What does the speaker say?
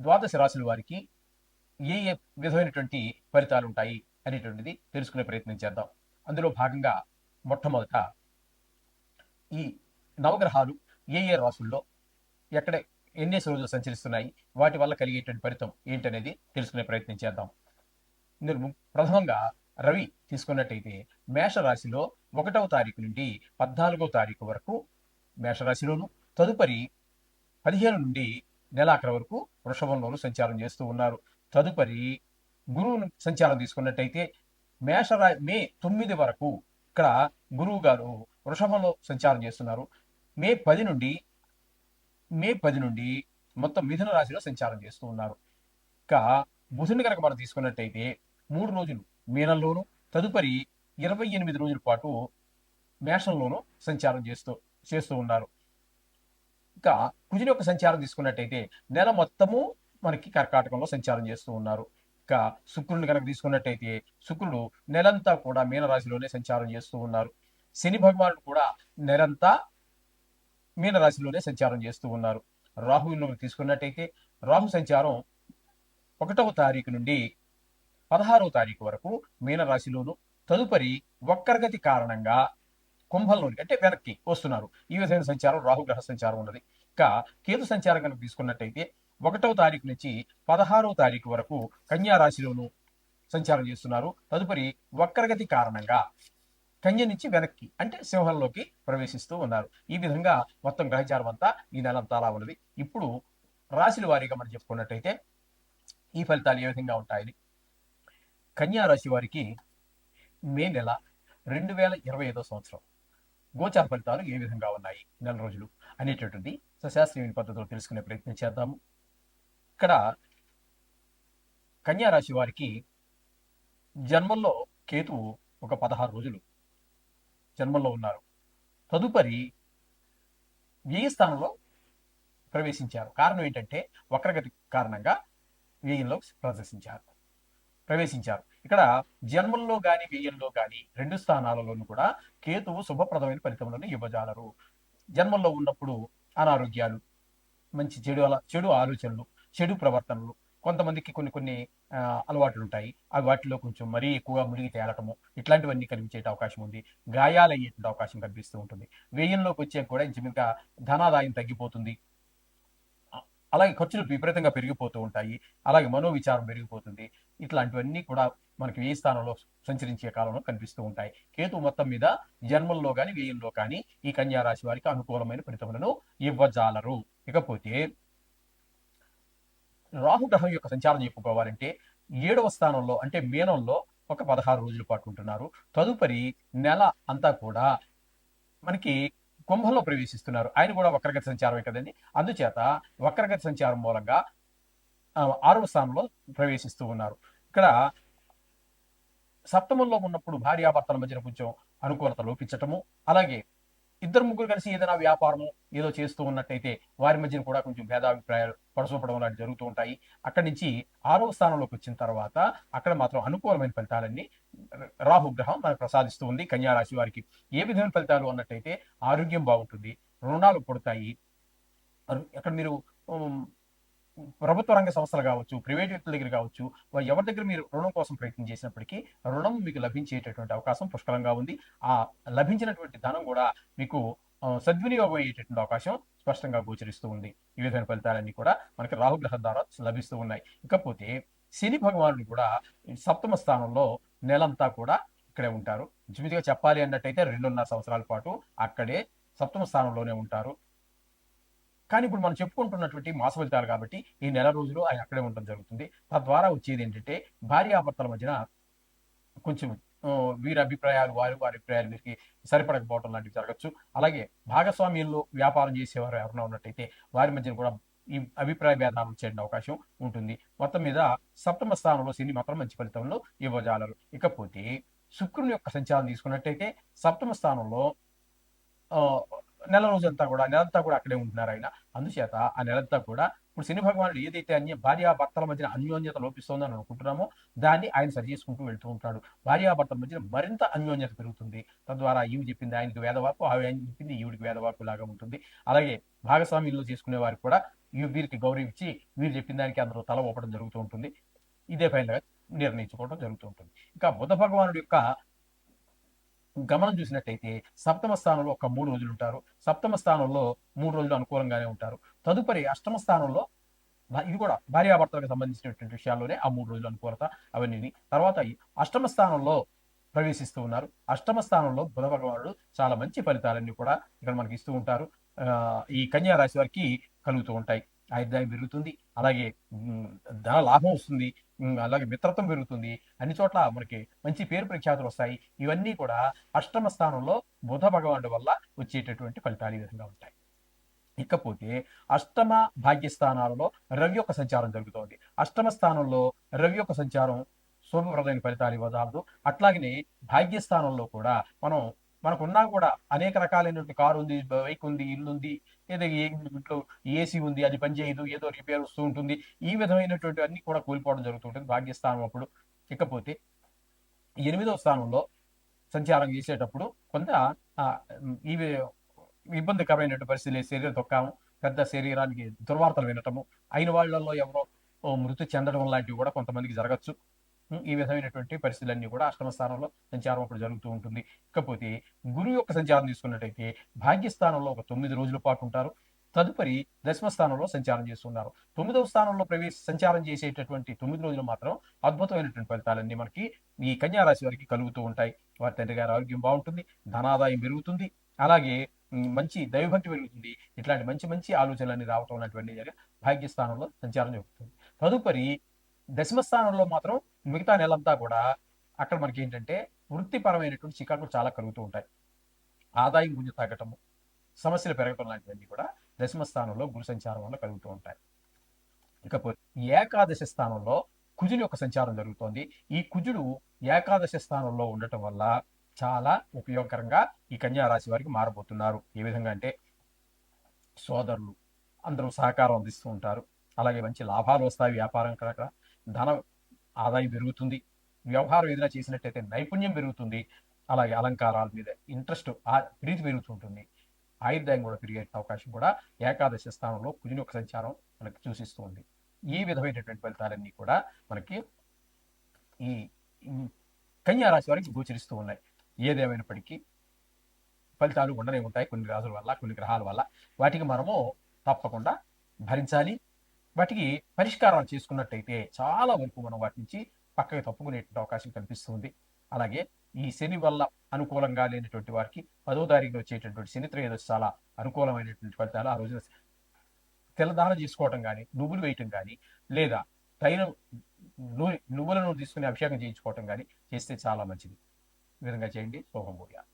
ద్వాదశ రాశుల వారికి ఏ ఏ విధమైనటువంటి ఫలితాలు ఉంటాయి అనేటువంటిది తెలుసుకునే ప్రయత్నం చేద్దాం. అందులో భాగంగా మొట్టమొదట ఈ నవగ్రహాలు ఏ ఏ రాసుల్లో ఎక్కడ ఎన్ని రోజులు సంచరిస్తున్నాయి వాటి వల్ల కలిగేటువంటి ఫలితం ఏంటనేది తెలుసుకునే ప్రయత్నం చేద్దాం. ఇందులో ప్రథమంగా రవి తీసుకున్నట్టయితే మేషరాశిలో ఒకటవ తారీఖు నుండి పద్నాలుగవ తారీఖు వరకు మేషరాశిలోను తదుపరి పదిహేను నుండి నెలాఖరు వరకు వృషభంలోను సంచారం చేస్తూ ఉన్నారు. తదుపరి గురువు సంచారం తీసుకున్నట్టయితే మేషరా మే తొమ్మిది వరకు ఇక్కడ గురువు గారు వృషభంలో సంచారం చేస్తున్నారు. మే పది నుండి మే పది నుండి మొత్తం మిథున రాశిలో సంచారం చేస్తూ ఉన్నారు. ఇక బుధుని కనుక మనం తీసుకున్నట్టయితే మూడు రోజులు మీనంలోను తదుపరి ఇరవై ఎనిమిది రోజుల పాటు మేషంలోనూ సంచారం చేస్తూ చేస్తూ ఉన్నారు. ఇంకా కుజుని యొక్క సంచారం తీసుకున్నట్టయితే నెల మొత్తము మనకి కర్కాటకంలో సంచారం చేస్తూ ఉన్నారు. ఇంకా శుక్రుని కనుక తీసుకున్నట్టయితే శుక్రుడు నెలంతా కూడా మీనరాశిలోనే సంచారం చేస్తూ ఉన్నారు. శని భగవానుడు కూడా నెలంతా మీనరాశిలోనే సంచారం చేస్తూ ఉన్నారు. రాహువులో తీసుకున్నట్టయితే రాహు సంచారం ఒకటవ తారీఖు నుండి పదహారవ తారీఖు వరకు మీనరాశిలోను తదుపరి వక్రగతి కారణంగా కుంభంలోని అంటే వెనక్కి వస్తున్నారు. ఈ విధమైన సంచారం రాహుగ్రహ సంచారం ఉన్నది. ఇంకా కేతు సంచారం కనుక తీసుకున్నట్టయితే ఒకటవ తారీఖు నుంచి పదహారవ తారీఖు వరకు కన్యా రాశిలోను సంచారం చేస్తున్నారు. తదుపరి వక్రగతి కారణంగా కన్య నుంచి వెనక్కి అంటే సింహంలోకి ప్రవేశిస్తూ ఉన్నారు. ఈ విధంగా మొత్తం గ్రహచారం అంతా ఈ నెలంతా అలా ఉన్నది. ఇప్పుడు రాశుల వారీగా మనం చెప్పుకున్నట్టయితే ఈ ఫలితాలు ఏ విధంగా ఉంటాయని. కన్యా రాశి వారికి మే నెల రెండు వేల ఇరవై ఐదో సంవత్సరం. గోచార ఫలితాలు ఏ విధంగా ఉన్నాయి? నెల రోజులు అనేటటువంటి సశాస్త్రీయ పద్ధతిలో తెలుసుకునే ప్రయత్నం చేద్దాము. ఇక్కడ కన్యా రాశి వారికి జన్మంలో కేతువు ఒక పదహారు రోజులు జన్మంలో ఉన్నారు. తదుపరి వ్యయ స్థానంలో ప్రవేశించారు. కారణం ఏంటంటే వక్రగతి కారణంగా వ్యయంలో ప్రదర్శించారు ప్రవేశించారు. ఇక్కడ జన్మల్లో గాని వ్యయంలో గాని రెండు స్థానాలలోనూ కూడా కేతువు శుభప్రదమైన ఫలితములను ఇవ్వజాలరు. జన్మంలో ఉన్నప్పుడు అనారోగ్యాలు మంచి చెడు అలా చెడు ఆలోచనలు చెడు ప్రవర్తనలు కొంతమందికి కొన్ని కొన్ని అలవాట్లు ఉంటాయి ఆ వాటిలో కొంచెం మరీ ఎక్కువగా మునిగి తేలటము ఇట్లాంటివన్నీ కనిపించే అవకాశం ఉంది. గాయాలు అయ్యేటువంటి అవకాశం కనిపిస్తూ ఉంటుంది. వ్యయంలోకి వచ్చే కూడా ఇంచుమించుగా ధనాదాయం తగ్గిపోతుంది. అలాగే ఖర్చులు విపరీతంగా పెరిగిపోతూ ఉంటాయి. అలాగే మనోవిచారం పెరిగిపోతుంది. ఇట్లాంటివన్నీ కూడా మనకి వ్యయ స్థానంలో సంచరించే కాలంలో కనిపిస్తూ ఉంటాయి. కేతు మొత్తం మీద జన్మల్లో కానీ వ్యయంలో కానీ ఈ కన్యారాశి వారికి అనుకూలమైన ఫలితములను ఇవ్వజాలరు. ఇకపోతే రాహుగ్రహం యొక్క సంచారం చెప్పుకోవాలంటే ఏడవ స్థానంలో అంటే మీనంలో ఒక పదహారు రోజుల పాటు ఉంటున్నారు. తదుపరి నెల అంతా కూడా మనకి కుంభంలో ప్రవేశిస్తున్నారు. ఆయన కూడా వక్రగతి సంచారమే కదండి. అందుచేత వక్రగతి సంచారం మూలంగా ఆ, ఆరవ స్థానంలో ప్రవేశిస్తూ ఉన్నారు. ఇక్కడ సప్తమంలో ఉన్నప్పుడు భార్యాభర్తల మధ్యన కొంచెం అనుకూలత లోపించటము అలాగే ఇద్దరు ముగ్గురు కలిసి ఏదైనా వ్యాపారము ఏదో చేస్తూ ఉన్నట్టయితే వారి మధ్యన కూడా కొంచెం భేదాభిప్రాయాలు పడసూపడం లాంటి జరుగుతూ ఉంటాయి. అక్కడి నుంచి ఆరవ స్థానంలోకి వచ్చిన తర్వాత అక్కడ మాత్రం అనుకూలమైన ఫలితాలన్నీ రాహుగ్రహం మనకు ప్రసాదిస్తూ ఉంది. కన్యా రాశి వారికి ఏ విధమైన ఫలితాలు అన్నట్టయితే ఆరోగ్యం బాగుంటుంది. రుణాలు పుడతాయి. అక్కడ మీరు ప్రభుత్వ రంగ సంస్థలు కావచ్చు ప్రైవేట్ వ్యక్తుల దగ్గర కావచ్చు ఎవరి దగ్గర మీరు రుణం కోసం ప్రయత్నం చేసినప్పటికీ రుణం మీకు లభించేటటువంటి అవకాశం పుష్కలంగా ఉంది. ఆ లభించినటువంటి ధనం కూడా మీకు సద్వినియోగం అయ్యేటటువంటి అవకాశం స్పష్టంగా గోచరిస్తూ ఉంది. ఈ విధమైన ఫలితాలన్నీ కూడా మనకి రాహుగ్రహం ద్వారా లభిస్తూ ఉన్నాయి. ఇకపోతే శని భగవానుడు కూడా సప్తమ స్థానంలో నెలంతా కూడా ఇక్కడే ఉంటారు. ఇంచుమించుగా చెప్పాలి అన్నట్టయితే రెండున్నర సంవత్సరాల పాటు అక్కడే సప్తమ స్థానంలోనే ఉంటారు. కానీ ఇప్పుడు మనం చెప్పుకుంటున్నటువంటి మాస ఫలితాలు కాబట్టి ఈ నెల రోజులు ఆయన అక్కడే ఉండడం జరుగుతుంది. తద్వారా వచ్చేది ఏంటంటే భార్యాభర్తల మధ్యన కొంచెం వీరి అభిప్రాయాలు వారి వారి అభిప్రాయాలు వీరికి సరిపడకపోవడం లాంటివి జరగచ్చు. అలాగే భాగస్వామ్యంలో వ్యాపారం చేసేవారు ఎవరైనా ఉన్నట్టయితే వారి మధ్యన కూడా ఈ అభిప్రాయ భేదాలు వచ్చే అవకాశం ఉంటుంది. మొత్తం మీద సప్తమ స్థానంలో శని మాత్రం మంచి ఫలితంలో ఇవ్వజాలరు. ఇకపోతే శుక్రుని యొక్క సంచారం తీసుకున్నట్టయితే సప్తమ స్థానంలో నెల రోజంతా కూడా నెలంతా కూడా అక్కడే ఉంటున్నారు ఆయన. అందుచేత ఆ నెలంతా కూడా ఇప్పుడు శని భగవానుడు ఏదైతే అన్య భార్యాభర్తల మధ్యన అన్యోన్యత లోపిస్తోందని అనుకుంటున్నామో దాన్ని ఆయన సరి చేసుకుంటూ వెళ్తూ ఉంటాడు. భార్యాభర్తల మధ్యన మరింత అన్యోన్యత పెరుగుతుంది. తద్వారా ఈమె చెప్పింది ఆయనకి వేదవాకు ఆవిడ ఆయన చెప్పింది ఈవిడికి వేదవాకు లాగా ఉంటుంది. అలాగే భాగస్వామ్యంలో చేసుకునే వారికి కూడా ఈ- వీరికి గౌరవించి వీరు చెప్పిన దానికి అందరూ తల ఊపడం జరుగుతూ ఉంటుంది. ఇదే పైన నిర్ణయించుకోవడం జరుగుతూ ఉంటుంది. ఇంకా బుధ భగవానుడి యొక్క గమనం చూసినట్టయితే సప్తమ స్థానంలో ఒక మూడు రోజులు ఉంటారు. సప్తమ స్థానంలో మూడు రోజులు అనుకూలంగానే ఉంటారు. తదుపరి అష్టమ స్థానంలో ఇది కూడా భార్యాభర్తలకు సంబంధించినటువంటి విషయాల్లోనే ఆ మూడు రోజులు అనుకూలత అవన్నీ తర్వాత అష్టమ స్థానంలో ప్రవేశిస్తూ ఉన్నారు. అష్టమ స్థానంలో బుధ భగవానుడు చాలా మంచి ఫలితాలన్నీ కూడా ఇక్కడ మనకి ఇస్తూ ఉంటారు. ఆ, ఈ కన్యా రాశి వారికి కలుగుతూ ఉంటాయి. ఆయుర్దాయం పెరుగుతుంది. అలాగే ధన లాభం వస్తుంది. అలాగే మిత్రత్వం పెరుగుతుంది. అన్ని చోట్ల మనకి మంచి పేరు ప్రఖ్యాతులు వస్తాయి. ఇవన్నీ కూడా అష్టమ స్థానంలో బుధ భగవానుడు వల్ల వచ్చేటటువంటి ఫలితాలు ఈ విధంగా ఉంటాయి. ఇకపోతే అష్టమ భాగ్యస్థానాలలో రవి యొక్క సంచారం జరుగుతోంది. అష్టమ స్థానంలో రవి యొక్క సంచారం శుభప్రదమైన ఫలితాలు ఇవ్వదాలదు అట్లాగనే భాగ్యస్థానంలో కూడా మనం మనకున్నా కూడా అనేక రకాలైనటువంటి కారు ఉంది బైక్ ఉంది ఇల్లు ఉంది ఏదో ఇంట్లో ఏసీ ఉంది అది పనిచేయదు ఏదో రిపేర్ వస్తూ ఉంటుంది. ఈ విధమైనటువంటి అన్ని కూడా కోల్పోవడం జరుగుతుంటుంది. భాగ్యస్థానం అప్పుడు ఇకపోతే ఎనిమిదవ స్థానంలో సంచారం చేసేటప్పుడు కొంత ఆ, ఇవి ఇబ్బందికరమైనటువంటి పరిస్థితులు శరీరం తొక్కాము పెద్ద శరీరానికి దుర్వార్తలు వినటము అయిన వాళ్ళల్లో ఎవరో ఓ మృతి చెందడం లాంటివి కూడా కొంతమందికి జరగచ్చు. ఈ విధమైనటువంటి పరిస్థితులన్నీ కూడా అష్టమ స్థానంలో సంచారం అప్పుడు జరుగుతూ ఉంటుంది. ఇకపోతే గురువు యొక్క సంచారం తీసుకున్నట్టయితే భాగ్యస్థానంలో ఒక తొమ్మిది రోజుల పాటు ఉంటారు. తదుపరి దశమ స్థానంలో సంచారం చేస్తున్నారు. తొమ్మిదవ స్థానంలో ప్రవేశ సంచారం చేసేటటువంటి తొమ్మిది రోజులు మాత్రం అద్భుతమైనటువంటి ఫలితాలన్నీ మనకి ఈ కన్యారాశి వారికి కలుగుతూ ఉంటాయి. వారి తండ్రి గారి ఆరోగ్యం బాగుంటుంది ధనాదాయం పెరుగుతుంది. అలాగే మంచి దైవభక్తి పెరుగుతుంది. ఇట్లాంటి మంచి మంచి ఆలోచనలన్నీ రావటం అనేటువంటి భాగ్యస్థానంలో సంచారం జరుగుతుంది. తదుపరి దశమ స్థానంలో మాత్రం మిగతా నెలంతా కూడా అక్కడ మనకి ఏంటంటే వృత్తిపరమైనటువంటి చికాకులు చాలా కలుగుతూ ఉంటాయి. ఆదాయం గుంజు తగ్గటము సమస్యలు పెరగటం లాంటివన్నీ కూడా దశమ స్థానంలో గురు సంచారం వల్ల కలుగుతూ ఉంటాయి. ఇకపోతే ఏకాదశ స్థానంలో కుజుని యొక్క సంచారం జరుగుతోంది. ఈ కుజుడు ఏకాదశ స్థానంలో ఉండటం వల్ల చాలా ఉపయోగకరంగా ఈ కన్యా రాశి వారికి మారబోతున్నారు. ఏ విధంగా అంటే సోదరులు అందరూ సహకారం అందిస్తూ ఉంటారు. అలాగే మంచి లాభాలు వస్తాయి వ్యాపారం కనుక. ధన ఆదాయం పెరుగుతుంది. వ్యవహారం ఏదైనా చేసినట్టయితే నైపుణ్యం పెరుగుతుంది. అలాగే అలంకారాల మీద ఇంట్రెస్ట్ ప్రీతి పెరుగుతుంటుంది. ఆయుర్దాయం కూడా పెరిగే అవకాశం కూడా ఏకాదశి స్థానంలో కుజుని ఒక సంచారం మనకి సూచిస్తూ ఉంది ఈ విధమైనటువంటి ఫలితాలన్నీ కూడా మనకి ఈ ఈ కన్యా రాశి వారికి గోచరిస్తూ ఉన్నాయి. ఏదేమైనప్పటికీ ఫలితాలు ఉండనే ఉంటాయి. కొన్ని రాజుల వల్ల కొన్ని గ్రహాల వల్ల. వాటికి మనము తప్పకుండా భరించాలి. వాటికి పరిష్కారాలు చేసుకున్నట్టయితే చాలా వరకు మనం వాటి నుంచి పక్కకి తప్పుకునే అవకాశం కనిపిస్తుంది. అలాగే ఈ శని వల్ల అనుకూలంగా లేనటువంటి వారికి పదో తారీఖున వచ్చేటటువంటి శని త్రయోదశి చాలా అనుకూలమైనటువంటి ఫలితాలు ఆ రోజున తెల్లదానం చేసుకోవటం కానీ నువ్వులు వేయటం కానీ లేదా తైలం నూనె నువ్వులను తీసుకుని అభిషేకం చేయించుకోవటం కానీ చేస్తే చాలా మంచిది. ఈ విధంగా చేయండి. శోభం